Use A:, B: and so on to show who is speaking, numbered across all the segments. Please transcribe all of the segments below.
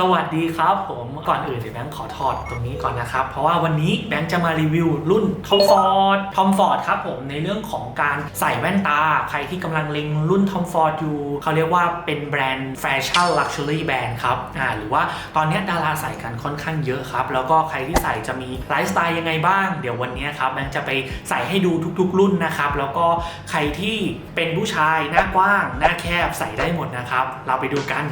A: สวัสดีครับผมก่อนอื่นเดี๋ยวแบงค์ขอถอดตรงนี้ก่อนนะครับ เพราะว่าวันนี้แบงค์จะมารีวิวรุ่นทอมฟอร์ดทอมฟอร์ดครับผมในเรื่องของการใส่แว่นตา ใครที่กำลังเล็งรุ่นทอมฟอร์ดอยู่เขาเรียกว่าเป็นแบรนด์แฟชั่นลักชัวรี่แบรนด์ครับอ่าหรือว่าตอนนี้ดาราใส่กันค่อนข้างเยอะครับ แล้วก็ใครที่ใส่จะมีไลฟ์สไตล์ยังไงบ้าง เดี๋ยววันนี้ครับแบงค์จะไปใส่ให้ดูทุก ๆ รุ่นนะครับแล้วก็ใครที่เป็นผู้ชายหน้ากว้าง หน้าแคบใส่ได้หมดนะครับ เราไปดูกัน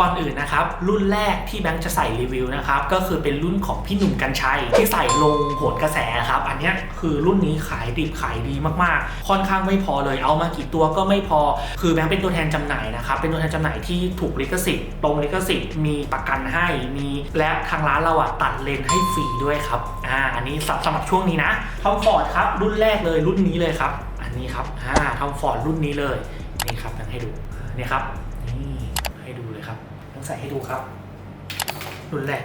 A: ก่อนอื่นนะครับรุ่นแรกที่แบงค์จะใส่รีวิวนะครับก็คือเป็นรุ่นของพี่หนุ่มกัญชัยที่ใส่ลงโหนกระแสครับอันนี้คือรุ่นนี้ขายดิบขายดีมากๆ ค่อนข้างไม่พอเลยเอามากี่ตัวก็ไม่พอ คือแบงค์เป็นตัวแทนจำหน่ายนะครับเป็นตัวแทนจำหน่ายที่ถูกลิขสิทธิ์ตรงลิขสิทธิ์มีประกันให้มีและทางร้านเราอะตัดเลนให้ฟรีด้วยครับอ่าอันนี้สำสำหรับช่วงนี้นะทอมฟอร์ดครับรุ่นแรกเลยรุ่นนี้เลยครับอันนี้ครับอ่าทอมฟอร์ดรุ่นนี้เลยนี่ครับแบงค์ให้ดูนี่ครับนี่ให้ดูเลยครับ ต้องใส่ให้ดูครับ รุ่นแรก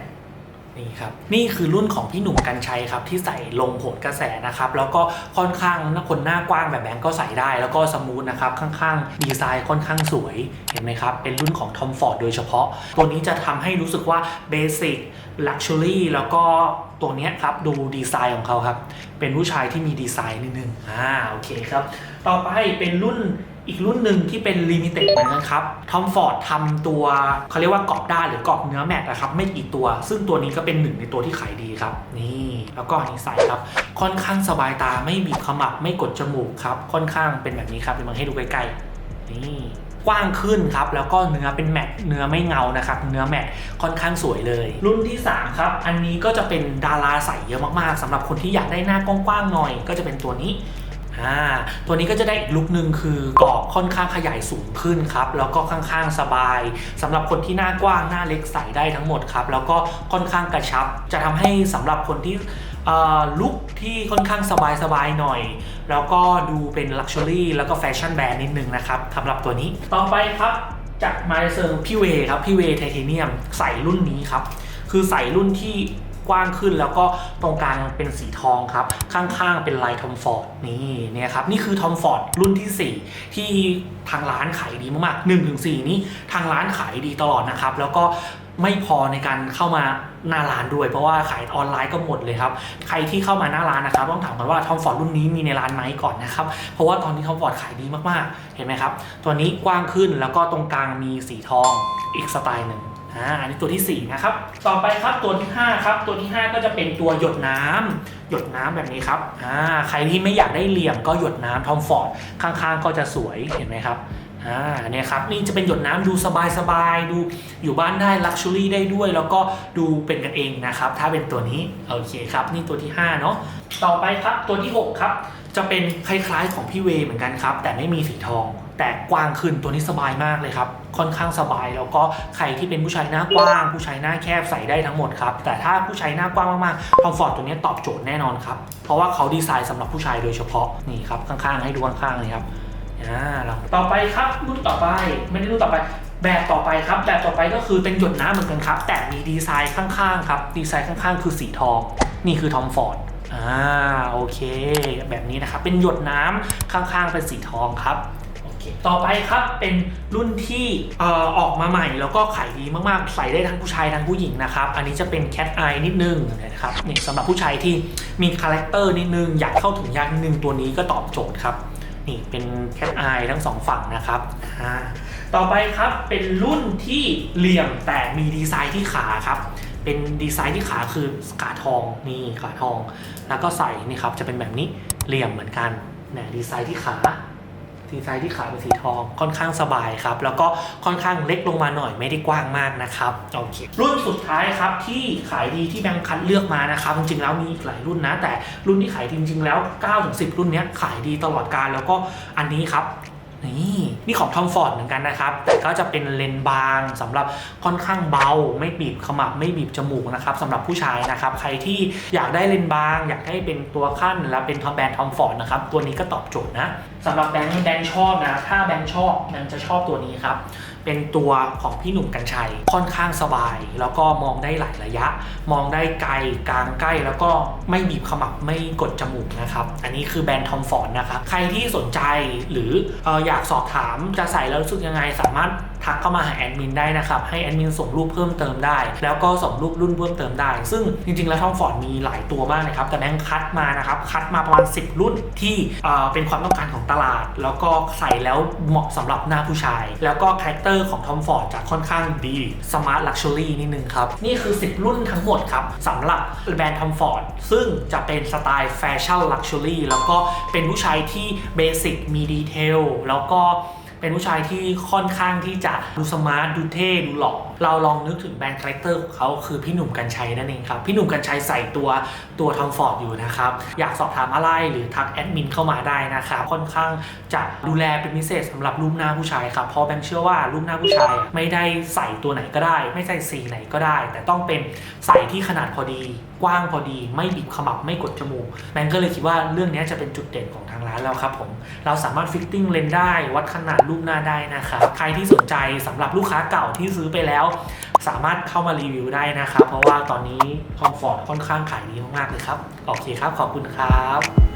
A: นี่ครับนี่คือรุ่นของพี่หนุ่มกัญชัยครับที่ใส่ลงโหนกระแสนะครับแล้วก็ค่อนข้างหน้าคนหน้ากว้างแบบแบงก์ก็ใส่ได้ แล้วก็สมูทนะครับข้างๆดีไซน์ค่อนข้างสวยเห็นไหมครับเป็นรุ่นของ Tom Ford โดยเฉพาะ ตัวนี้จะทำให้รู้สึกว่าเบสิกลักชัวรี่แล้วก็ตัวนี้ครับดูดีไซน์ของเขาครับเป็นผู้ชายที่มีดีไซน์นิดนึงอ่าโอเคครับ ต่อไปเป็นรุ่นอีกรุ่นหนึ่งที่เป็นลิมิเต็ดเหมือนกันครับทอมฟอร์ดทำตัวเขาเรียกว่ากรอบด้านหรือกรอบเนื้อแมตต์นะครับไม่กี่ตัว ซึ่งตัวนี้ก็เป็นหนึ่งในตัวที่ขายดีครับ นี่แล้วก็อันนี้ใส่ครับ ค่อนข้างสบายตาไม่บีบขมับไม่กดจมูกครับ ค่อนข้างเป็นแบบนี้ครับเดี๋ยวมาให้ดูใกล้ๆนี่กว้างขึ้นครับ แล้วก็เนื้อเป็นแมตต์เนื้อไม่เงานะครับ เนื้อแมตต์ค่อนข้างสวยเลย รุ่นที่สามครับ อันนี้ก็จะเป็นดาราใส่เยอะมากๆสำหรับคนที่อยากได้หน้ากว้างๆหน่อย ก็จะเป็นตัวนี้ อ่าตัวนี้ก็จะได้อีกลุคหนึ่งคือกรอบค่อนข้างขยายสูงขึ้นครับ แล้วก็ข้างๆสบายสำหรับคนที่หน้ากว้างหน้าเล็กใส่ได้ทั้งหมดครับ แล้วก็ค่อนข้างกระชับ จะทำให้สำหรับคนที่ลุคที่ค่อนข้างสบายๆหน่อย แล้วก็ดูเป็นลักชัวรี่แล้วก็แฟชั่นแบรนด์นิดนึงนะครับสำหรับตัวนี้ต่อไปครับจากมาเซอร์พี่เวครับพี่เวไทเทเนียมใส่รุ่นนี้ครับ คือใส่รุ่นที่ กว้างขึ้นแล้วก็ตรงกลางเป็นสีทองครับ ข้างๆเป็นลายทอมฟอร์ดนี่เนี่ยครับนี่คือทอมฟอร์ดรุ่นที่ 4 ที่ทางร้านขายดีมากๆ1-4ถึง4นี้ทางร้านขายดีตลอดนะครับ แล้วก็ไม่พอในการเข้ามาหน้าร้านด้วยเพราะว่าขายออนไลน์ก็หมดเลยครับ ใครที่เข้ามาหน้าร้านนะครับ ต้องถามกันว่าทอมฟอร์ดรุ่นนี้มีในร้านไหมก่อนนะครับ เพราะว่าตอนนี้ทอมฟอร์ดขายดีมากๆ เห็นไหมครับ ตัวนี้กว้างขึ้นแล้วก็ตรงกลางมีสีทองอีกสไตล์หนึ่ง อ่าอันนี้ตัวที่ 4 นะครับ ต่อไปครับตัวที่ 5 ครับ ตัวที่ 5 ก็จะเป็นตัวหยดน้ำหยดน้ำแบบนี้ครับอ่าใครที่ไม่อยากได้เหลี่ยมก็หยดน้ำทอมฟอร์ดข้างๆ ก็จะสวยเห็นไหมครับอ่าเนี่ยครับนี่จะเป็นหยดน้ำดูสบายๆดูอยู่บ้านได้ลักชัวรี่ได้ด้วย แล้วก็ดูเป็นกันเองนะครับ ถ้าเป็นตัวนี้โอเคครับ นี่ตัวที่ 5 เนาะต่อไปครับตัวที่ 6 ครับ จะเป็นคล้ายๆของพี่เวเหมือนกันครับ แต่ไม่มีสีทอง แต่กว้างขึ้นตัวนี้สบายมากเลยครับ ค่อนข้างสบายแล้วก็ใครที่เป็นผู้ชายหน้ากว้าง ผู้ชายหน้าแคบใส่ได้ทั้งหมดครับ แต่ถ้าผู้ชายหน้ากว้างมากๆทอมฟอร์ดตัวนี้ตอบโจทย์แน่นอนครับ เพราะว่าเขาดีไซน์สำหรับผู้ชายโดยเฉพาะนี่ครับข้างๆให้ดูข้างๆเลยครับอ่าเราต่อไปครับรุ่นต่อไปไม่ได้รุ่นต่อไปแบบต่อไปครับแบบต่อไปก็คือเป็นหยดน้ำเหมือนกันครับ แต่มีดีไซน์ข้างๆครับดีไซน์ข้างๆ คือสีทอง นี่คือทอมฟอร์ดอ่าโอเค แบบนี้นะครับเป็นหยดน้ำข้างๆเป็นสีทองครับ ต่อไปครับเป็นรุ่นที่อออกมาใหม่แล้วก็ขายดีมากๆ ใส่ได้ทั้งผู้ชายทั้งผู้หญิงนะครับ อันนี้จะเป็นแคทไอนิดนึงนะครับนี่สำหรับผู้ชายที่มีคาแรคเตอร์นิดนึง อยากเข้าถึงยากนิดนึงตัวนี้ก็ตอบโจทย์ครับ นี่เป็นแคทไอทั้งสองฝั่งนะครับอ่าต่อไปครับเป็นรุ่นที่เหลี่ยมแต่มีดีไซน์ที่ขาครับเป็นดีไซน์ที่ขาคือขาทองนี่ขาทอง แล้วก็ใส่นี่ครับจะเป็นแบบนี้เหลี่ยมเหมือนกันนี่ยดีไซน์ที่ขา ดีไซน์ที่ขาเป็นสีทองค่อนข้างสบายครับ แล้วก็ค่อนข้างเล็กลงมาหน่อยไม่ได้กว้างมากนะครับโอเครุ่นสุดท้ายครับที่ขายดีที่แบงค์คัดเลือกมานะครับ จริงๆแล้วมีอีกหลายรุ่นนะ แต่รุ่นที่ขายดีจริงๆแล้ว9ถึง10 รุ่นนี้ขายดีตลอดการแล้วก็อันนี้ครับ นี่นี่ของทอมฟอร์ดเหมือนกันนะครับแต่ก็จะเป็นเลนส์บางสำหรับค่อนข้างเบา ไม่บีบขมับไม่บีบจมูกนะครับสำหรับผู้ชายนะครับใครที่อยากได้เลนส์บาง อยากให้เป็นตัวขั้นและเป็นทอมแบรนด์ทอมฟอร์ดนะครับตัวนี้ก็ตอบโจทย์นะสำหรับแบงค์แบงค์ชอบนะถ้าแบงค์ชอบแบงค์จะชอบตัวนี้ครับเป็นตัวของพี่หนุ่มกัญชัยค่อนข้างสบาย แล้วก็มองได้หลายระยะ มองได้ไกลกลางใกล้แล้วก็ไม่บีบขมับไม่กดจมูกนะครับ อันนี้คือแบรนด์ทอมฟอร์ดนะครับ ใครที่สนใจหรืออออยากสอบถามจะใส่แล้วรู้สึกยังไงสามารถ ทักเข้ามาหาแอดมินได้นะครับให้แอดมินส่งรูปเพิ่มเติมได้ แล้วก็ส่งรูปรุ่นเพิ่มเติมได้ ซึ่งจริงๆแล้วทอมฟอร์ดมีหลายตัวมากนะครับแต่แบงค์คัดมานะครับคัดมาประมาณ 10 รุ่นที่เป็นความต้องการของตลาด แล้วก็ใส่แล้วเหมาะสำหรับหน้าผู้ชาย แล้วก็คาแรคเตอร์ของทอมฟอร์ดจะค่อนข้างดีสมาร์ทลักชัวรี่นิดนึงครับนี่คือ 10 รุ่นทั้งหมดครับสำหรับแบรนด์ทอมฟอร์ดซึ่งจะเป็นสไตล์แฟชั่นลักชัวรี่แล้วก็เป็นผู้ชายที่เบสิกมีดีเทลแล้วก็ เป็นผู้ชายที่ค่อนข้างที่จะดูสมาร์ทดูเท่ดูหล่อเราลองนึกถึงแบรนด์คาแรคเตอร์ของเขาคือพี่หนุ่มกัญชัยนั่นเองครับ พี่หนุ่มกัญชัยใส่ตัวตัวทอมฟอร์ดอยู่นะครับ อยากสอบถามอะไรหรือทักแอดมินเข้ามาได้นะครับค่อนข้างจะดูแลเป็นพิเศษสำหรับรูปหน้าผู้ชายครับเพราะแบงค์เชื่อว่ารูปหน้าผู้ชายไม่ได้ใส่ตัวไหนก็ได้ ไม่ใส่สีไหนก็ได้ แต่ต้องเป็นใส่ที่ขนาดพอดี กว้างพอดี ไม่บีบขมับไม่กดจมูกแมงก็เลยคิดว่าเรื่องนี้จะเป็นจุดเด่นของทางร้านแล้วครับผมเราสามารถฟิตติ้งเลนได้วัดขนาดรูปหน้าได้นะครับใครที่สนใจสำหรับลูกค้าเก่าที่ซื้อไปแล้ว สามารถเข้ามารีวิวได้นะครับเพราะว่าตอนนี้คอมฟอร์ตค่อนข้างขายดีมากๆเลยครับโอเคครับขอบคุณครับ